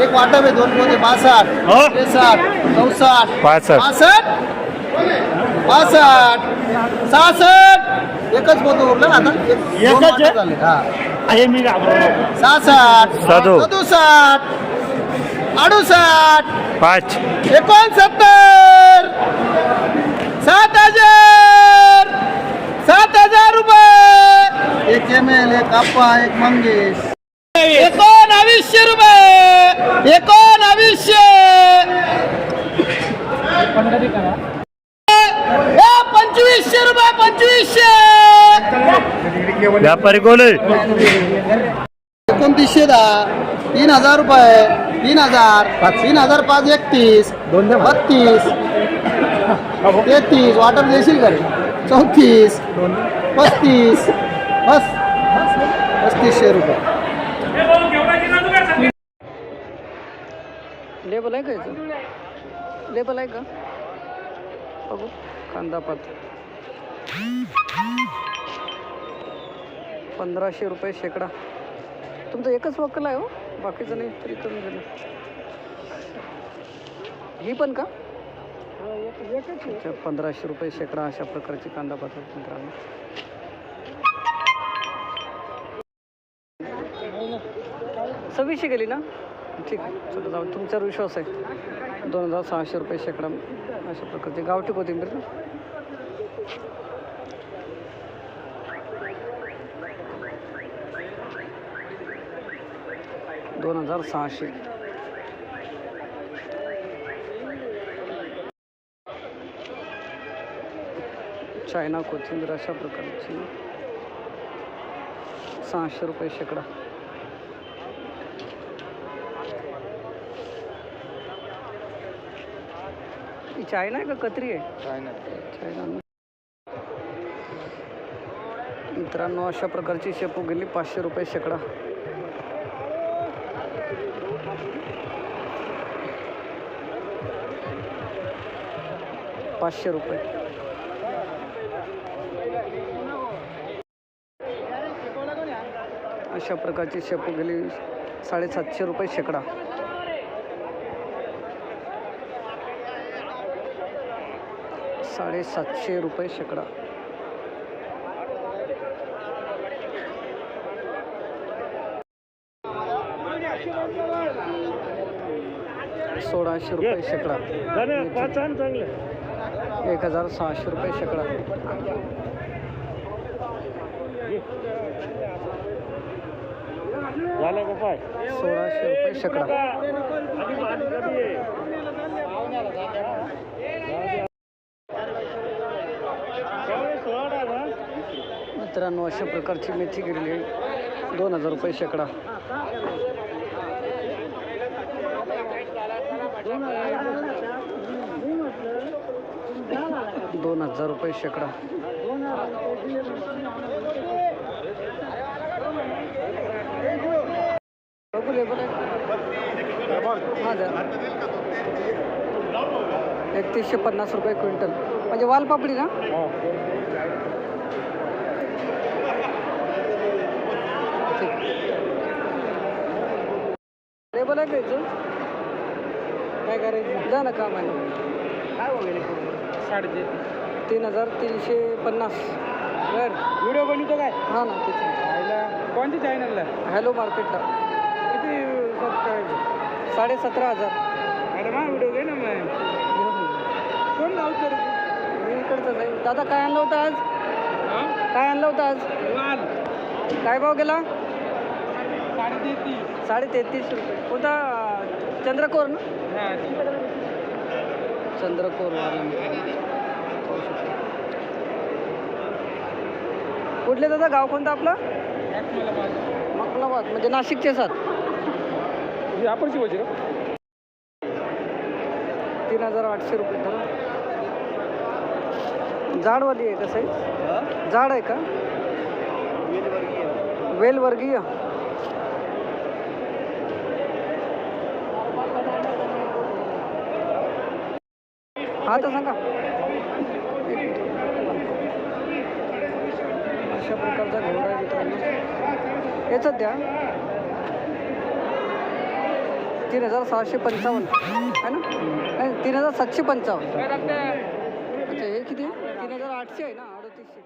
एक वाटप आहे दोन पोते बासष्ट. हो. त्रेसष्ट चौसष्ट. पासष्ट. पासष्ट पासष्ट सहासष्ट. एकच पोतं उरलं ना आता? एक- दोन एकच वाटप आहे? झाले. हा. हे मी घाबरलो. सहासष्ट. साधू. सदुसष्ट. अडुसष्ट. पाच. एकोणसत्तर. सात हजार. सात हजार रुपये. एक एम एल एक आप्पा एक मंगेश. पंचवीसशे व्यापारी एकोणतीसशे दहा तीन हजार रुपये तीन हजार तीन हजार पाच एकतीस बत्तीस तेहतीस वाटप देशील का चौतीस पस्तीस बस पस्तीसशे रुपये. लेबल आहे का याचं? लेबल आहे का? बघू. कांदा पात. पंधराशे रुपये शेकडा. तुमचं एकच वक्कल आहे हो? बाकीचं नाही तरी कमी झालं ही पण का? अच्छा पंधराशे रुपये शेकडा अशा प्रकारची कांदा पात मित्रांनो. सव्वीसशे गेली ना? ठीक आहे चला जाऊ. तुमच्यावर विश्वास आहे. दोन हजार सहाशे रुपये शेकडा अशा प्रकारचे गावठी कोथिंबीर ना? दोन हजार सहाशे. चायना कोथिंबीर अशा प्रकारची. सहाशे रुपये शेकडा. चायना आहे का कत्री आहे? चायना. ना. मित्रांनो अशा प्रकारची शेपू गेली पाचशे रुपये शेकडा. पाचशे रुपये. अशा प्रकारची शेपू गेली. साडेसातशे रुपये शेकडा. साडेसातशे रुपये शेकडा. सोळाशे रुपये शेकडा. पाच एक हजार सहाशे रुपये शेकडा. सोळाशे रुपये शेकडा. मित्रांनो अशा प्रकारची मेथी गेलेली आहे. दोन हजार रुपये शेकडा. दोन हजार दोन हजार रुपये शेकडा. आहे एकतीसशे पन्नास रुपये क्विंटल. म्हणजे वालपापडी ना? लेबल आहे का काय करायचं? जा ना काम आहे काय वगैरे साडेतीन. तीन हजार तीनशे पन्नास. बर. व्हिडिओ बनवतो काय? हां ना तेच कोणत्या चॅनलला हॅलो मार्केटला. किती सबस्क्राईब साडे सतरा हजार. अरे मा व्हिडिओ घे ना मग. कोण लावतो मी इकडचं आहे दादा काय आणलं होतं आज? काय आणलं होतं आज? काय भाव गेला? साडे तेहतीस रुपये. कोणता चंद्रकोर ना? चंद्रकोर. कुठले दादा गाव कोणतं आपलं? मखलाबाद म्हणजे नाशिकचे सात. आपण शिवायची तीन हजार आठशे रुपये धरा. जाडवाली आहे का साईज जाड आहे का? वेल हा तर सांगा. अशा प्रकारचा घोडा आहे मित्रांनो. याच्यात द्या तीन हजार सहाशे पंचावन्न. है ना? नाही, तीन हजार सातशे पंचावन्न. अच्छा हे किती? तीन हजार आठशे आहे ना अडतीसशे.